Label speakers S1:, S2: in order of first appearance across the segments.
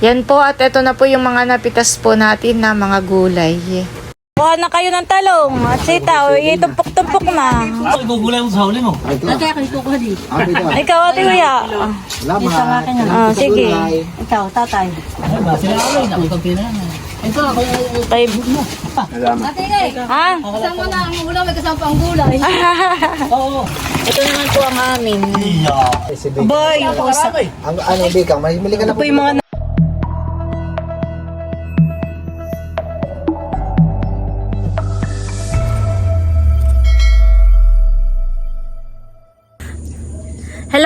S1: Yan po at ito na po yung mga napitas po natin na mga gulay.
S2: Kuha na kayo ng talong at sitaw. Itumpok-tumpok na.
S3: Ay, gugulay mo sa huli mo.
S4: Ito. Ate, ako ko di. Ate.
S2: Ikaw, ate kuya.
S4: Salamat.
S2: Ah, sige.
S4: Ikaw, tatay.
S3: Ay, ba, sila ako. Ikaw pina na. Ito, ako yung
S2: Kay...
S4: Salamat.
S5: Ate ngay,
S2: Ha?
S5: kasama na ang ulam, may kasama pa ang gulay.
S3: Oo.
S2: Ito naman po ang amin.
S3: Iya.
S2: Boy,
S4: Ang ano, Big, ang mahimili ka na po.
S2: yung mga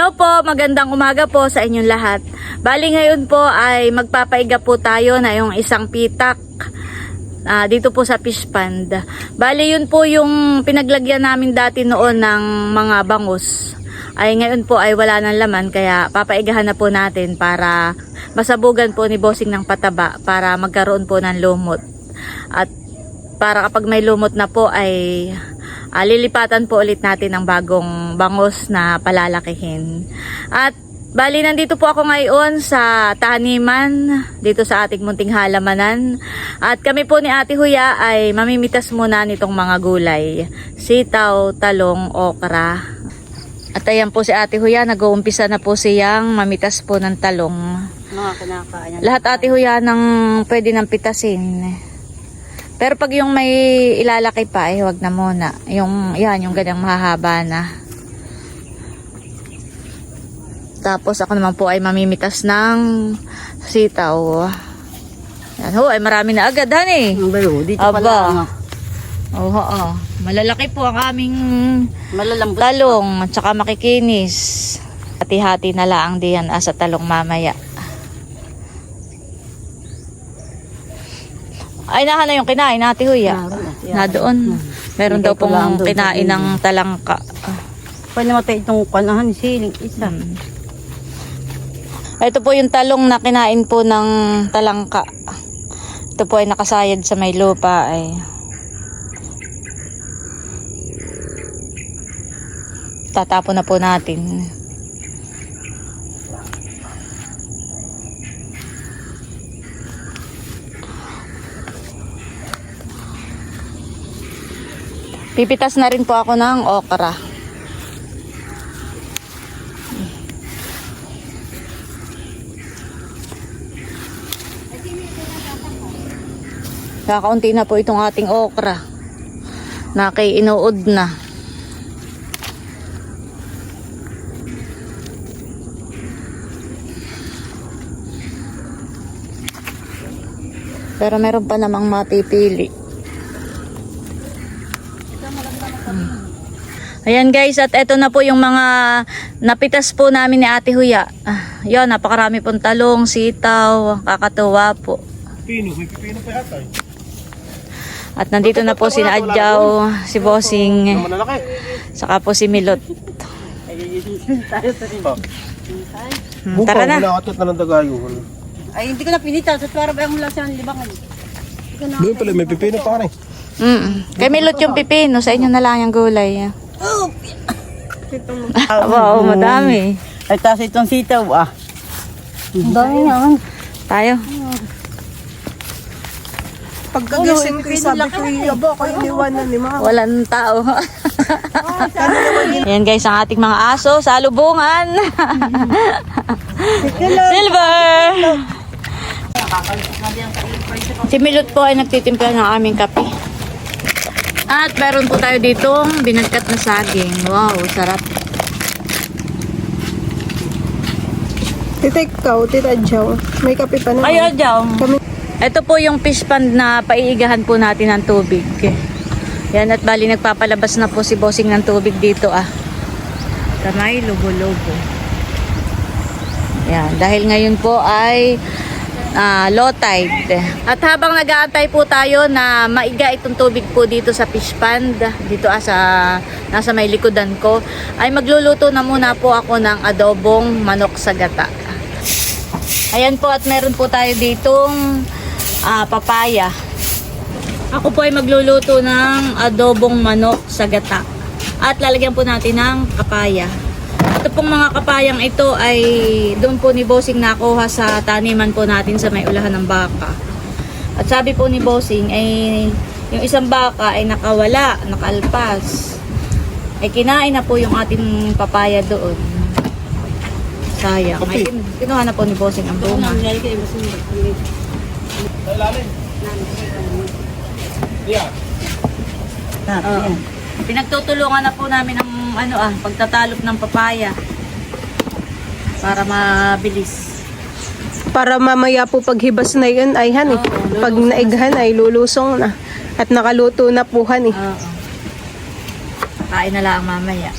S2: Hello po, magandang umaga po sa inyong lahat. Bali ngayon po ay magpapaiga po tayo na yung isang pitak ah, dito po sa fish pond. Bali yun po yung pinaglagyan namin dati noon ng mga bangus. Ay ngayon po ay wala nang laman kaya papaigahan na po natin para masabugan po ni bossing ng pataba para magkaroon po ng lumot. At para kapag may lumot na po ay ah, lilipatan po ulit natin ng bagong bangus na palalakihin. At bali nandito po ako ngayon sa taniman dito sa ating munting halamanan. At kami po ni Ate Huya ay mamimitas muna nitong mga gulay. Sitaw, talong, okra. At ayan po si Ate Huya, nag-uumpisa na po siyang mamitas po ng talong.
S4: Mga kinakain.
S2: Lahat ate huya ng pwede nang pitasin. Pero pag yung may ilalaki pa, eh, wag na muna. Yung, yan, yung ganyang mahahaba na. Tapos ako naman po ay mamimitas ng sitaw. Yan ho, ay marami na agad, hani.
S4: Ang bayo, dito
S2: Aba.
S4: pala. Ano,
S2: Oo, oo. Malalaki po ang aming
S4: malalambot.
S2: talong at saka makikinis. Hati-hati na lang diyan asa talong mamaya. Ay, nahan na yung kinain natin, Huya. Na doon. Meron daw pong kinain ng talangka.
S4: Pwede namatay itong kanahan, siling, isa.
S2: Hmm. Ito po yung talong na kinain po ng talangka. Ito po ay nakasayad sa may lupa ay. Tatapon na po natin. Pipitas na rin po ako ng okra. Kakaunti na po itong ating okra. Na kay inuod na. Pero meron pa namang mapipili. Ayan guys, at eto na po yung mga napitas po namin ni Ate Huya. Ah, yun, napakarami pong talong, sitaw, kakatuwa po.
S3: Pino, may pipino pa yata eh.
S2: At nandito na po si Adjaw, si Bossing, saka po si Milot. Hmm, tara na.
S4: Ay, hindi ko na pinita. Sa tuwara ba yung mula ng libangan?
S3: Doon pala, may pipino pa rin.
S2: Mm. Kay Milot yung pipino, sa inyo na lang yung gulay. Aba, oh, madami.
S4: Ay, taas itong sitaw, ah.
S2: Ang dami yan. Tayo.
S6: Pagkagising ko, sabi ko, yabo ako iniwanan ni mama.
S2: Walang tao. Yan guys, ang ating mga aso sa lubungan. Silver! Si Milot po ay nagtitimpla ng aming kape. At meron po tayo ditong binagkat na saging. Wow, sarap.
S6: Tita ikaw, tita Jow, may kape pa naman.
S2: Ayaw, Jom.
S6: Kami-
S2: Ito po yung fish pond na paiigahan po natin ng tubig. Yan at bali nagpapalabas na po si bossing ng tubig dito ah. Kamay, logo-logo. Yan, dahil ngayon po ay ah, low tide. At habang nag-aantay po tayo na maiga itong tubig po dito sa fish pond, dito ah, sa, nasa may likodan ko, ay magluluto na muna po ako ng adobong manok sa gata. Ayan po at meron po tayo ditong ah, papaya. Ako po ay magluluto ng adobong manok sa gata. At lalagyan po natin ng papaya. Ito pong mga kapayang ito ay doon po ni Bossing nakuha sa taniman po natin sa may ulahan ng baka. At sabi po ni Bossing ay yung isang baka ay nakawala, nakalpas. Ay kinain na po yung ating papaya doon. Sayang. Ay, kin- kinuha na po ni Bossing ang bunga. Oo. Pinagtutulungan na po namin ang ano ah, pagtatalop ng papaya para mabilis.
S6: Para mamaya po paghibas na yun ay han eh.
S2: Oo,
S6: Pag naighan ay lulusong na. At nakaluto na po han eh.
S2: Oo. Kain na lang mamaya.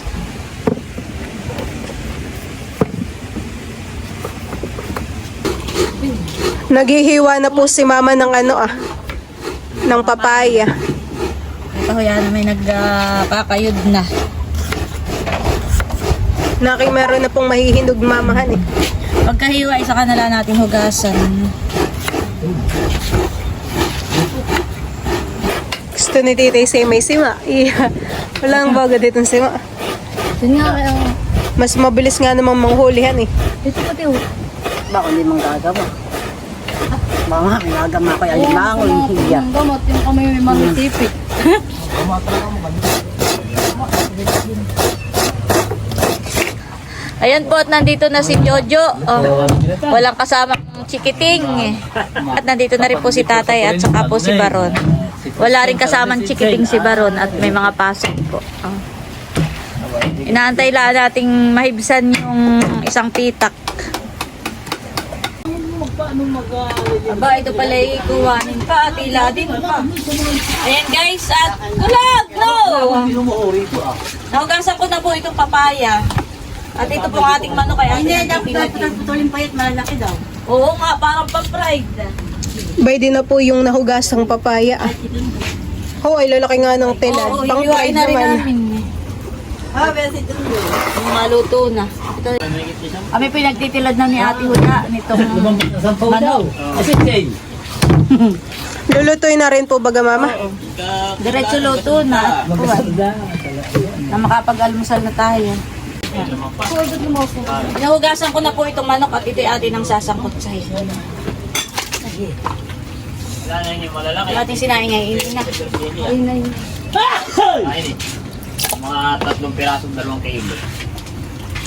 S6: Naghihiwa na po si mama ng ano ah. Ng papaya.
S2: Ito ho yan, may nagkakayod na.
S6: Naki meron na pong mahihinog mamahan eh.
S2: Pagkahiwa, isa kanila natin hugasan.
S6: Gusto ni Titay say may sima. Iya. Wala ang bago dito ng sima.
S5: Yun nga, kaya,
S6: Mas mabilis nga namang manghulihan eh.
S5: dito pati oh.
S4: Baka hindi mong gagawa. Mama, may gagama ko yung limangon,
S5: Yung
S4: hiya.
S5: Yung gamot, yung kamay may magtipik.
S2: Ayan po at nandito na si Jojo. Oh, walang kasamang chikiting. At nandito na rin po si tatay at saka po si Baron. Wala rin kasamang chikiting si Baron at may mga pasok po. Oh. Inaantay lang nating mahibsan yung isang pitak. Aba, ito pala ikuhanin pa. Tila din pa. Ayan guys, at gulag! No! Nahugasan ko na po itong papaya. At ito po ang ating manok kaya
S4: Hindi, dapat putulin pa yun, malalaki daw.
S2: Oo nga, parang pa-fried.
S6: Bay din na po yung nahugasang papaya ah. Oh, ay lalaki nga ng tilad.
S2: Oo,
S6: Pang fried
S2: na rin
S6: naman.
S2: namin.
S4: Ah, besi ito.
S2: Yung maluto na. Ito, kami pinagtitilad na ni Ate Hula nitong
S3: daw. Kasi chain.
S6: Lulutuin na rin po baga mama.
S2: diretso luto na. kuwan. Na makapag-almusal na tayo. Nahugasan ko na po itong manok at ito ate ng sasangkot sa iyo.
S3: Wala na yung malalaki.
S2: Yung ating sinaing ay hindi na.
S5: Ayun na yun.
S3: Ayun eh. Mga tatlong pirasong dalawang kilo.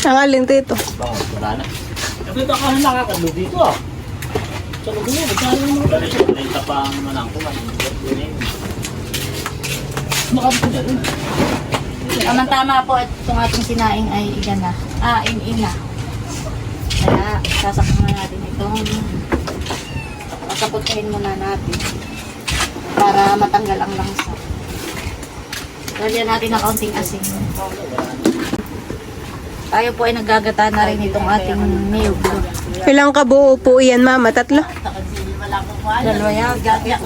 S6: Ang alin dito.
S3: Bango, wala na. Ito ka na nakakalo dito ah. Sa lugar mo, magkano yung mga dito? Renta pa ang manang ko. Makapit na rin.
S2: Tama-tama po at itong ating sinaing ay iga na. Ah, in-ina. Kaya sasakyan na natin itong pasaputahin muna natin para matanggal ang langsa. Lagyan natin ng kaunting asin. Tayo po ay naggagata na rin itong ating niyog.
S6: Ilang kabuo po yan mama? Tatlo?
S2: Dalawa yan.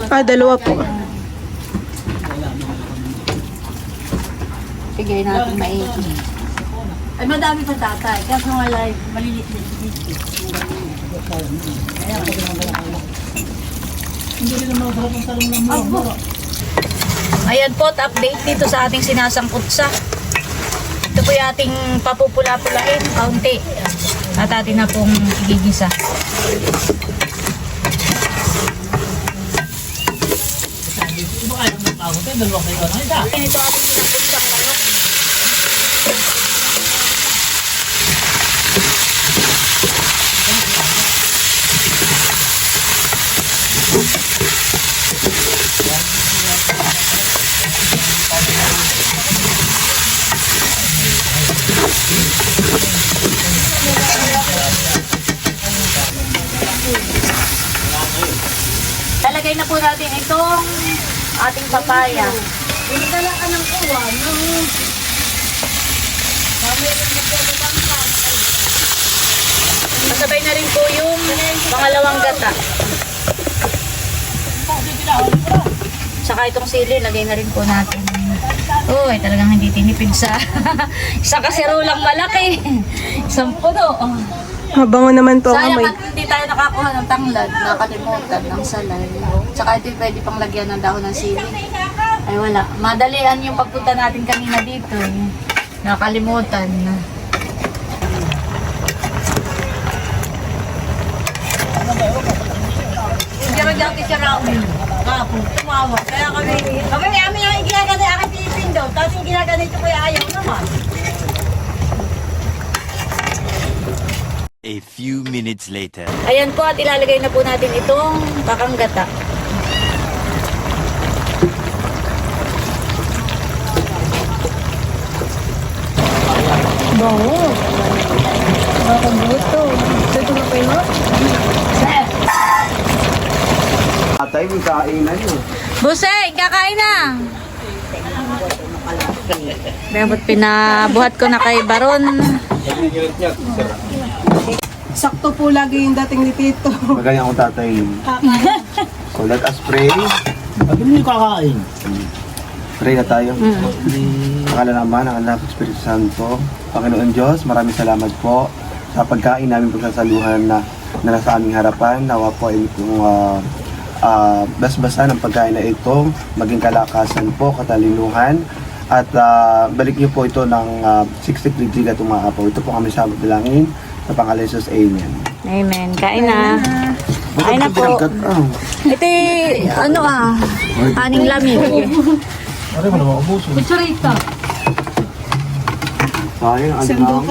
S6: Ah, dalawa po.
S2: Bigay natin maigi.
S4: Ay, madami pa tatay. Kaso nga like, malilit na dito.
S2: Ayan po, at update dito sa ating sinasangkutsa. Ito po yung ating papupula-pulahin, kaunti. At atin na pong igigisa.
S3: Baka yung magpagod tayo, dalawang kilo na isa.
S2: Ayan ito ating sinakutsa manok. Talagay na po natin itong ating papaya. Kasabay na rin po yung pangalawang gata. Saka itong sili, lagay na rin po natin. Uy, talagang hindi tinipid sa isang kasirulang malaki. Isang puno. Oh.
S6: Mabango naman po ako.
S2: Sayang, may... hindi tayo nakakuha ng tanglad, nakalimutan ng salay. Tsaka ito yung pwede pang lagyan ng dahon ng sili. Ay wala. Madalian yung pagpunta natin kanina dito. Nakalimutan na.
S5: dati si Raul. Kapo, tumawa. Kaya kami, kami may amin ang ginagana aking Pilipin daw. Tapos yung ginagana ito kuya eh, ayaw naman.
S7: A few minutes later.
S2: Ayan po at ilalagay na po natin itong kakanggata.
S8: Atay, may kainan yun.
S2: Busay, kakain na! Dapat pinabuhat ko na kay Baron.
S6: Sakto po lagi yung dating ni Tito.
S8: Magaling akong tatay. So let us pray.
S3: Pag hindi kakain.
S8: Pray na tayo. Pakala naman ang anak Espiritu Santo. Panginoon Diyos, maraming salamat po sa pagkain namin pagsasaluhan na, na nasa aming harapan. Nawa po ay kung uh, uh, basbasan ang pagkain na ito, maging kalakasan po, katalinuhan, at ah, balik niyo po ito ng uh, 63 giga tumaapaw. Ito po kami sa bilangin sa pangalan Jesus. Amen.
S2: Amen. Kain na. Kain na po.
S8: Oh.
S2: Ito eh, ano ah, aning lamig.
S3: Pare mo naman ubuso.
S5: Kutsarita.
S8: Sayang, ang limang.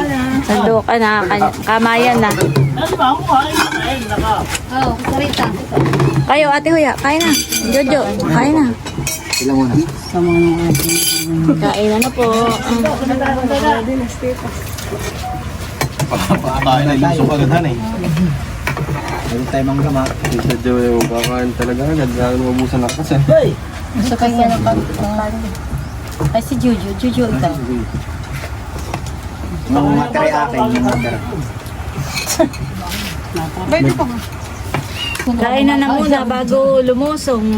S2: Sando ka na, kamayan na.
S3: Ano ba ako kain? Ay, naka.
S5: Oo, kutsarita.
S2: Kayo, ate Huya, kain na. Jojo, kain na.
S8: Ilan muna?
S2: Kain na na po.
S8: Tayo na ilusok agad eh. Meron tayo mga gama. Sa Joey, baka talaga nagmabusan na kasi.
S3: Hey!
S5: Sa kanya ng Ay, si Jojo. Jojo ikaw.
S8: Mga matari akin yung matari.
S2: Kain na na muna bago lumusong.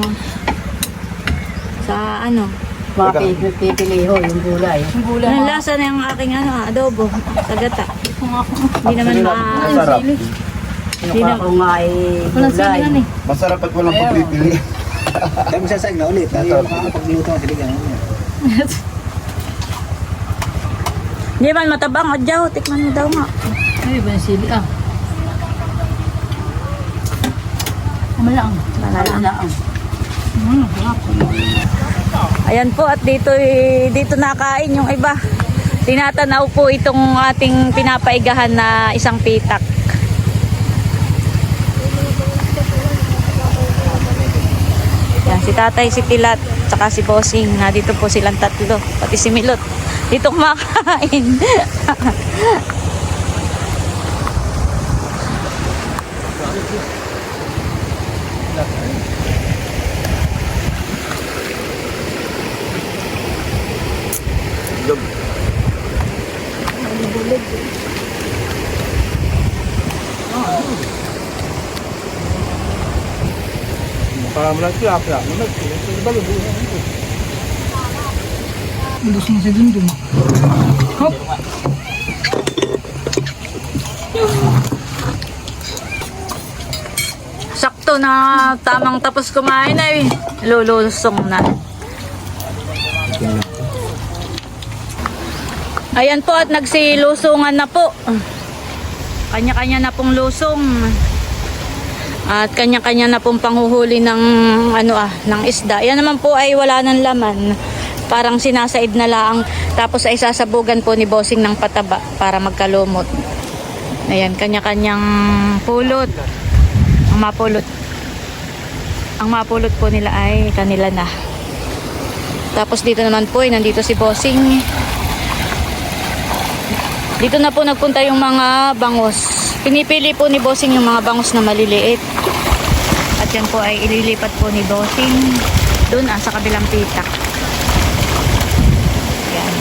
S2: Sa ano,
S4: Mga pipili ho, yung gulay.
S2: Anong lasa na yung aking ano, adobo, sagata. Hindi naman ma...
S8: Masarap.
S4: Kinukuha ko nga ay
S5: Walang
S4: gulay.
S5: silingan eh.
S8: Masarap at walang pagpipili.
S9: Tayo mo sasayag na ulit. Tayo makakapagluto ang kiligan.
S2: Hindi man matabang, adyaw, tikman mo daw nga.
S5: Ay, ba yung sili ah. Malang.
S2: Malalang. Ayan po at dito dito nakain yung iba. Tinatanaw po itong ating pinapaigahan na isang pitak. Yan, si tatay, si Pilat, tsaka si Bossing. Na dito po silang tatlo. Pati si Milot. Dito kumakain.
S3: Para mo lang siya, kaya mo lang siya. Sa balon, Ilos mo sa dundun.
S2: Sakto na tamang tapos kumain ay lulusong na. Ayan po at nagsilusungan na po. Kanya-kanya na pong lusong. At kanya-kanya na pong panghuhuli ng ano ah, ng isda. Yan naman po ay wala ng laman. Parang sinasaid na lang. Tapos ay sasabugan po ni Bossing ng pataba para magkalumot. Ayan, kanya-kanyang pulot. Ang mapulot. Ang mapulot po nila ay kanila na. Tapos dito naman po ay nandito si Bossing. Dito na po nagpunta yung mga bangos. Pinipili po ni Bossing yung mga bangos na maliliit. At yan po ay ililipat po ni Bossing doon ah, sa kabilang pitak. Yan.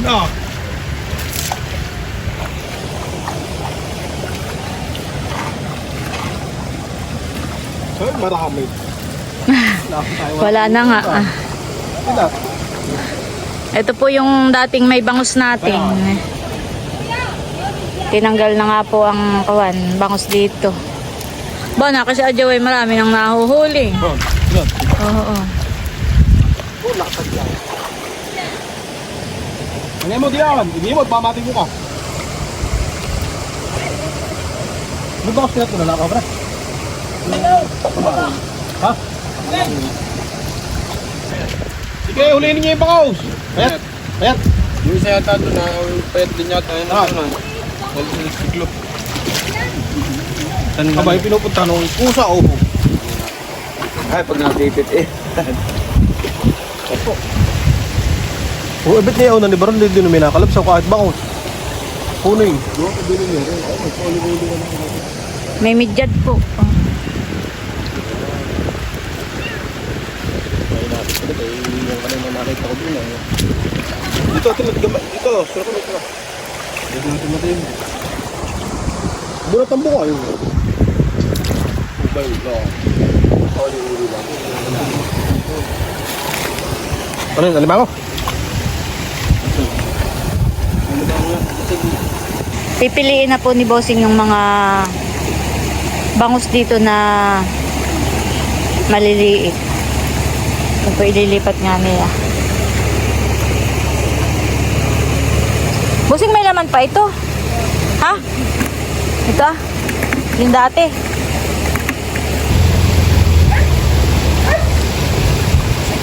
S3: No! Marami.
S2: Wala na nga. Ito po yung dating may bangus natin. Tinanggal na nga po ang kawan, bangus dito. Ba, na kasi adyaw ay marami nang nahuhuli.
S3: Oh, yun.
S2: Oo.
S9: Hindi mo diyan. Hindi mo, pamating mo ka. Ano ba kasi natin na nakabra? Ha? Sige, huliin niyo yung pangaws. Payat. Payat.
S8: Yung isa yata doon na payat din yata yun
S9: Ah.
S8: ano. Wala sa siklo.
S9: Aba, yung pinupunta nung pusa o ubo.
S8: Ay, pag nakipit eh.
S9: Oo, ebit niya una ni Baron, hindi din may nakalapsaw kahit bangus. Puno yun.
S2: May midyad po. Oh.
S9: Dito, ito, ito, ito, sure ko ito. Dito natin natin. Bulat ang buka yun. Ubay, no. Ano yun, alimango?
S2: Pipiliin na po ni Bossing yung mga bangus dito na maliliit. Ito po ililipat nga nila. Bossing may laman pa ito. Ha? Ito ah. Yung dati. Si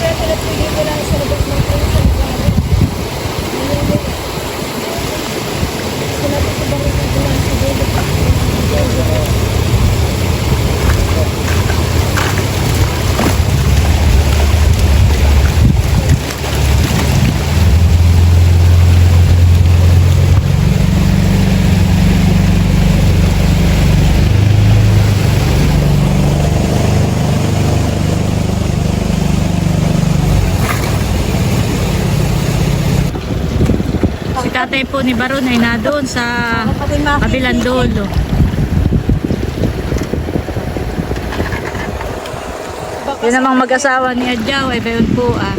S2: tatay po ni Baron ay na doon sa kabilang dulo. Yun namang mag-asawa ni Adjaw ay bayon po ah.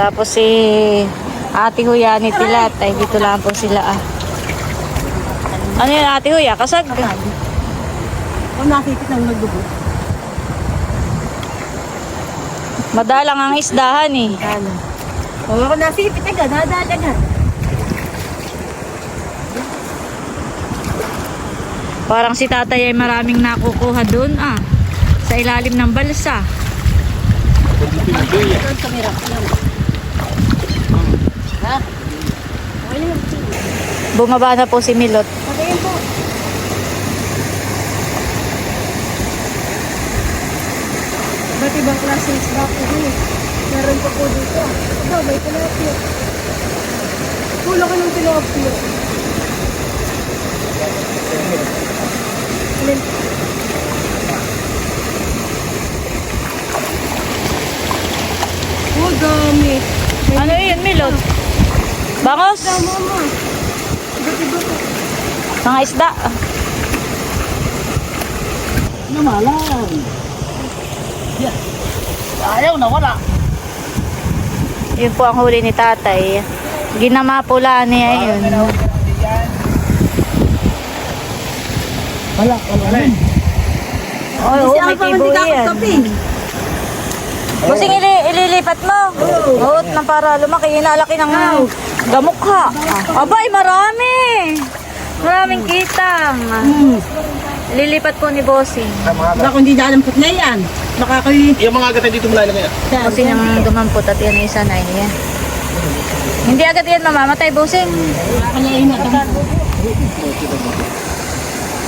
S2: Tapos si Ate Huya ni Tilat ay dito lang po sila ah. Ano yun Ate Huya? Kasag?
S5: Kung nakikita ng nagdugo.
S2: Madalang ang isdahan eh.
S5: Kung ako nasipit agad, nadal agad.
S2: Parang si tatay ay maraming nakukuha doon ah. Sa ilalim ng balsa. Bumaba na po si Milot.
S6: Ba't ibang klase isda po dito? Meron pa po dito. Aba, may tilapia. Kulang ka ng tilapia. Alin? Oh, dami.
S2: Ano yun, Milot? Bangos?
S6: Mama. Ba't iba to?
S2: Mga isda.
S3: Namalan. Yan. Ayaw na, wala.
S2: Yun po ang huli ni tatay. Ginama pula niya yun.
S3: Wala, wala.
S2: Oh, oh, may tibo yan. Busing ili ililipat mo. Oo. na para lumaki. Inalaki ng gamukha. Abay, marami. Maraming kitang. Lilipat po ni Bossing.
S5: Baka kung hindi dalampot na yan. Nakakalit.
S9: Yung mga agad dito malalagay yan.
S2: Bossing ang dumampot at yan isa na yan. Hindi agad yan mamamatay, Bossing.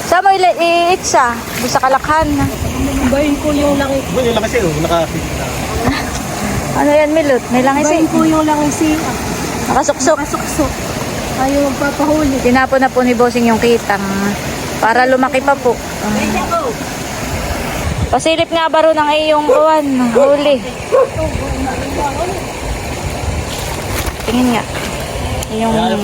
S2: Saan mo iitsa? Doon sa kalakhan.
S6: Bayin ko yung langis.
S9: Ba, yun lang kasi, oh, naka...
S2: Ano yan, Milot? May langis
S6: Bayin
S2: eh.
S6: ko yung langis. eh.
S2: Nakasuksok.
S6: Suksok. Ayaw magpapahuli.
S2: Tinapon na po ni Bossing yung kitang para lumaki pa po. Pasilip nga baro ng iyong uwan. Huli. Tingin nga. Yung...
S3: Eh.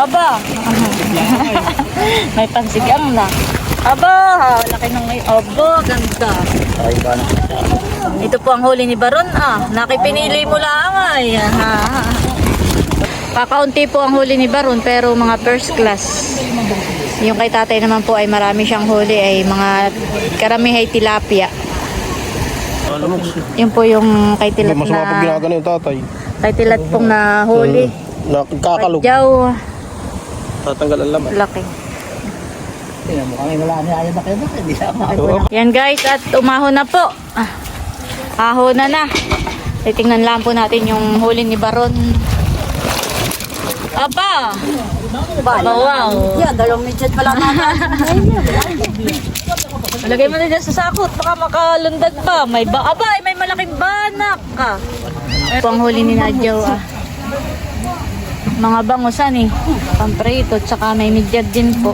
S2: Aba! May pansigang na. Aba! Laki ng Aba! Ganda. Ito po ang huli ni Baron ah. Nakipinili mo lang ay. Ha. Kakaunti po ang huli ni Baron pero mga first class. Yung kay tatay naman po ay marami siyang huli ay mga karamihay tilapia. Yun po yung kay tilat
S9: masama pag
S2: na
S9: ginagano yung tatay.
S2: kay tilat pong nahuli.
S9: Nakakalog.
S2: Kadyaw,
S9: Tatanggal ang laman.
S2: laki.
S4: Tingnan mo kami wala na ayaw na kayo hindi na
S2: Yan guys, at umahon na po. Ah, ahon na na. Titingnan lang po natin yung huli ni Baron. Aba, wow!
S5: Yan, dalawang midget pala mama.
S2: Malagay mo na dyan sa sakot, baka makalundag pa. May ba aba, may malaking banak ka. Ito ang huli ni Nadjaw ah. Mga bangusan eh. Pamprito, tsaka may midyad din po.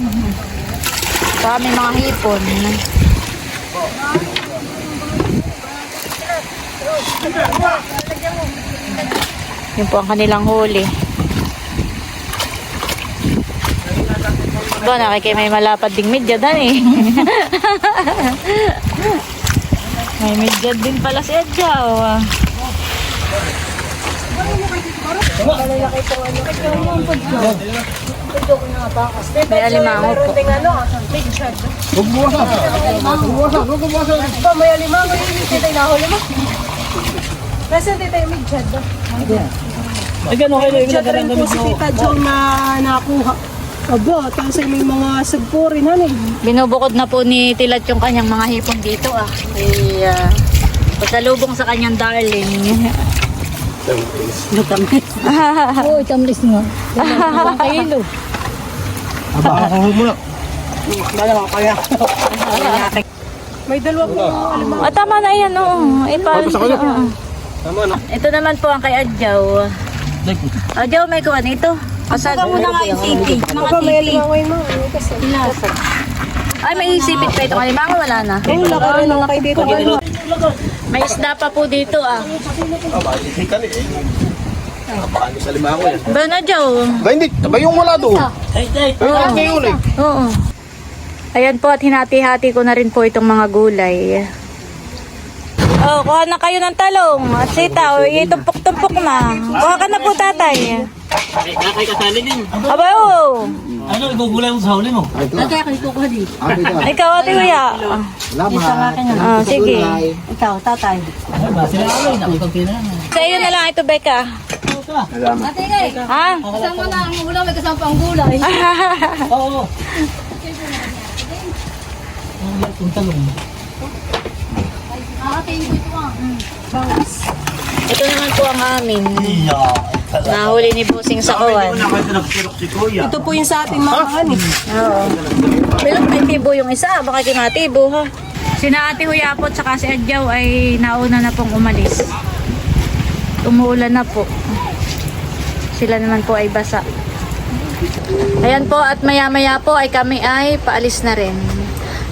S2: Tsaka may mga hipon. Yun po ang kanilang huli. Ba, nakikay may malapad ding midyad eh. may midyad din pala si Edjaw. ah. May alimango po.
S6: Pa, may alimango. Titay na huli mo. Nasaan titay yung midjad?
S3: Ay, gano'n kayo yung
S6: rin po si Tita Jong na nakuha. Aba, tapos ay may mga sagpo rin, ano eh.
S2: Binubukod na po ni Tilat yung kanyang mga hipon dito ah. Ay, uh, pasalubong sa kanyang darling.
S5: Oo, tamlis nga. Kilo.
S9: Aba, ako mo na.
S6: May dalawa po alimango.
S2: Ah, tama na yan, oo.
S9: Na.
S2: oo.
S9: Tama na.
S2: Ito naman po ang kay Adjaw. Adjaw, may kuha nito. Asad.
S5: Muna nga yung tipi. Mga
S6: mga. Ano kasi?
S2: Ay, may isipit pa itong alimango, wala na.
S6: Oo, laka rin Tita Jong.
S2: May isda pa po dito ah.
S9: Sa lima ako yan.
S2: Ba na, Adjaw?
S9: Ba hindi, ba yung wala doon?
S3: Ay, ay,
S9: Ay, ngayon eh.
S2: Oo. Ayan po at hinati-hati ko na rin po itong mga gulay. Oh, kuha na kayo ng talong at sitaw. Itumpok-tumpok na. Kuha ka na po, tatay.
S3: Kakay kasali din.
S2: Aba, oh.
S3: Ano, igugulay mo sa huli mo?
S2: Ikaw, ate kuya. Ah, sige.
S5: Ikaw, tatay.
S3: Ay, ba, sila ako. Nakikog kailangan.
S2: Sa iyo na lang ito, Becca.
S5: Ate, ngay.
S2: Ha?
S5: Kasama na ang ulam, may kasama pa ang gulay.
S3: Oo. Ang liit yung talong.
S5: Ate, ito ah.
S2: Ito naman po ang amin.
S3: Iya.
S2: Nahuli ni Busing sa kawan.
S6: Ito po yung sa ating mga ano eh.
S2: Oo. Bilang may tibo yung isa, baka kinatibo ha. Sina Ate Huyapot saka si Adjaw ay nauna na pong umalis. Umuulan na po. Sila naman po ay basa. Ayan po at maya maya po ay kami ay paalis na rin.